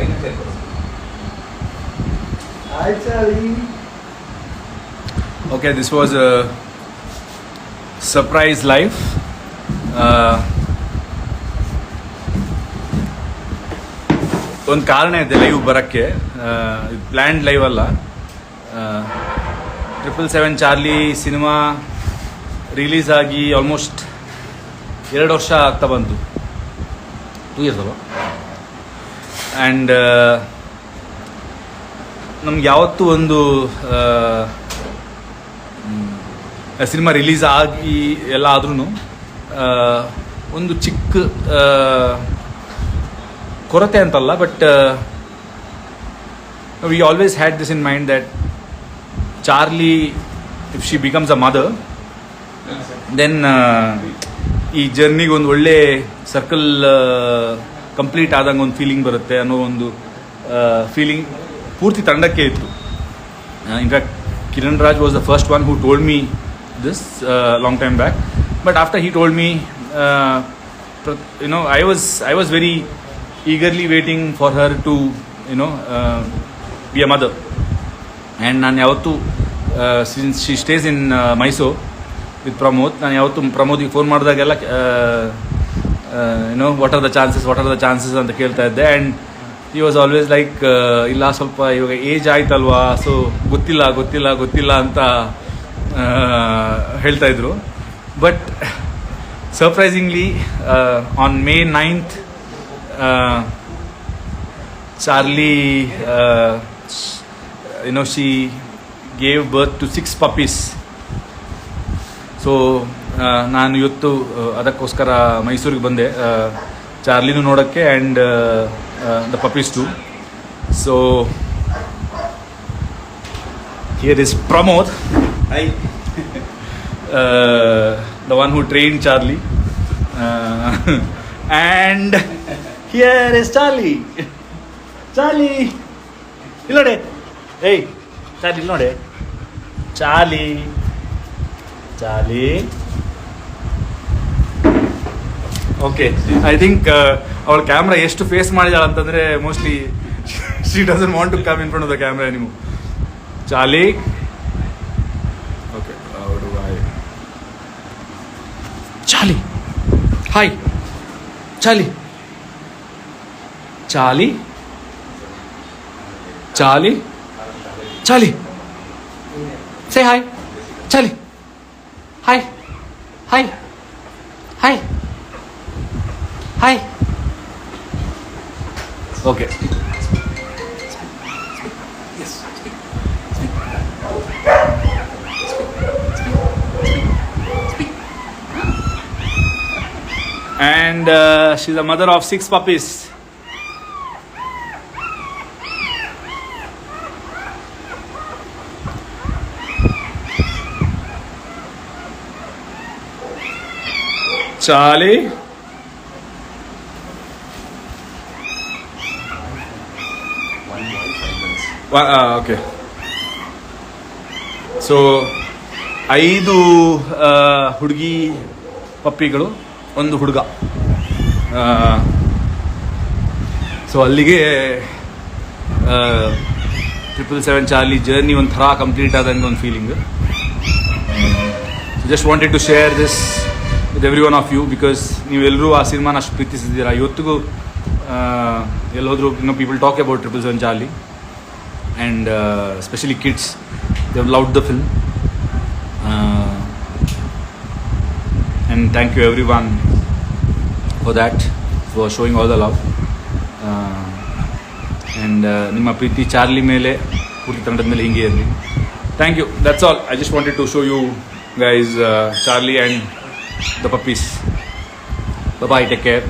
ಐದು ನಿಮಿಷ ಇರ್ಬೋದು. Okay, this was a surprise live. Uh, ಒಂದು ಕಾರಣ ಇದೆ ಲೈವ್ ಬರೋಕ್ಕೆ ಪ್ಲ್ಯಾಂಡ್ ಲೈವ್ ಅಲ್ಲ triple seven Charlie cinema release ಆಗಿ ಆಲ್ಮೋಸ್ಟ್ ಎರಡು ವರ್ಷ ಆಗ್ತಾ ಬಂತು ಟೂ ಇಯರ್ಸ್ ಅಲ್ವಾ ಆ್ಯಂಡ್ ನಮ್ಗೆ ಯಾವತ್ತೂ ಒಂದು ಸಿನಿಮಾ ರಿಲೀಸ್ ಆಗಿ ಎಲ್ಲ ಆದ್ರೂ ಒಂದು ಚಿಕ್ಕ ಕೊರತೆ ಅಂತಲ್ಲ but we always had this in mind that Charlie if she becomes a mother then ಈ ಜರ್ನಿಗೆ ಒಂದು ಒಳ್ಳೆ ಸರ್ಕಲ್ ಕಂಪ್ಲೀಟ್ ಆದಂಗೆ ಒಂದು ಫೀಲಿಂಗ್ ಬರುತ್ತೆ ಅನ್ನೋ ಒಂದು ಫೀಲಿಂಗ್ ಪೂರ್ತಿ ತಂಡಕ್ಕೆ ಇತ್ತು. In fact Kiran Raj was the first one who told me this long time back but after he told me you know I was I was very eagerly waiting for her to you know be a mother and ನಾನು ಯಾವತ್ತೂ since she stays in Mysuru with Pramod ನಾನು ಯಾವತ್ತು ಪ್ರಮೋದಿಗೆ phone ಮಾಡಿದಾಗೆಲ್ಲ you know what are the chances what are the chances ಅಂತ ಕೇಳ್ತಾ ಇದ್ದೆ. And ಈ was always like ಇಲ್ಲ ಸ್ವಲ್ಪ ಇವಾಗ ಏಜ್ ಆಯ್ತಲ್ವಾ ಸೊ ಗೊತ್ತಿಲ್ಲ ಗೊತ್ತಿಲ್ಲ ಗೊತ್ತಿಲ್ಲ ಅಂತ ಆ, ಹೇಳ್ತಾ ಇದ್ರು. But surprisingly on May ninth Charlie you know gave birth to six puppies. So ನಾನು ಇವತ್ತು ಅದಕ್ಕೋಸ್ಕರ ಮೈಸೂರಿಗೆ ಬಂದೆ. ಚಾರ್ಲಿನೂ ನೋಡೋಕ್ಕೆ and the puppies too so here is Pramod I the one who train Charlie and here is Charlie Charlie ಇಲ್ಲ ನೋಡಿ ಏಯ್ ಚಾರ್ಲಿ ಇಲ್ಲಿ ನೋಡಿ Charlie Charlie okay I think ಅವಳ ಕ್ಯಾಮ್ರಾ ಎಷ್ಟು ಫೇಸ್ ಮಾಡಿದಾಳ ಅಂತಂದ್ರೆ mostly she doesn't want to come in front of the camera ನೀವು ಚಾಲಿ ಓಕೆ ಅವರು Charlie hi Charlie Charlie Charlie Charlie say hi Charlie hi hi hi Hi. Okay and uh, she's a mother of six puppies. Charlie. Okay so ಐದು ಹುಡುಗಿ ಪಪ್ಪಿಗಳು, ಒಂದು ಹುಡುಗ. So ಅಲ್ಲಿಗೆ triple seven Charlie journey ಒಂಥರ complete ಆದಂಗೆ ಒಂದು feeling just wanted to share this with every one of you because ನೀವೆಲ್ಲರೂ ಆ ಸಿನಿಮಾನ ಅಷ್ಟು ಪ್ರೀತಿಸಿದ್ದೀರಾ. ಇವತ್ತಿಗೂ ಎಲ್ಲೋದ್ರೂ ಇನ್ನೂ people talk about triple seven Charlie and specially kids they loved the film and thank you everyone for that for showing all the love and ನಿಮ್ಮ ಪ್ರೀತಿ ಚಾರ್ಲಿ ಮೇಲೆ ಪೂರ್ತಿ ತಂಡದ ಮೇಲೆ ಹಿಂಗೆ ಇರಲಿ thank you that's all I just wanted to show you guys Charlie and the puppies bye take care